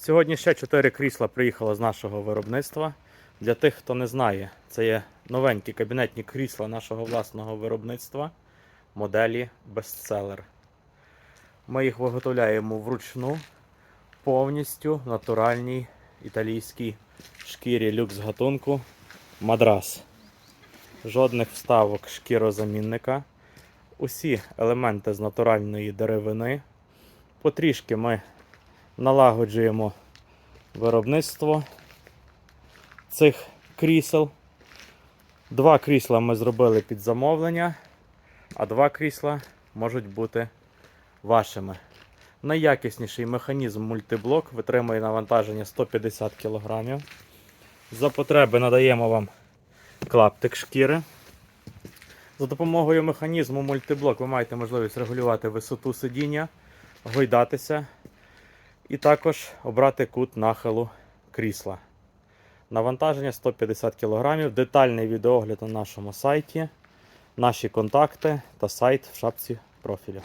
Сьогодні ще 4 крісла приїхало з нашого виробництва. Для тих, хто не знає, це є новенькі кабінетні крісла нашого власного виробництва моделі Bestseller. Ми їх виготовляємо вручну, повністю в натуральній італійській шкірі люкс гатунку мадрас. Жодних вставок шкірозамінника. Усі елементи з натуральної деревини. Потрішки ми налагоджуємо виробництво цих крісел. Два крісла ми зробили під замовлення, а два крісла можуть бути вашими. Найякісніший механізм мультиблок витримує навантаження 150 кг. За потреби надаємо вам клаптик шкіри. За допомогою механізму мультиблок ви маєте можливість регулювати висоту сидіння, гойдатися і також обрати кут нахилу крісла. Навантаження 150 кг. Детальний відеогляд на нашому сайті, наші контакти та сайт в шапці профілю.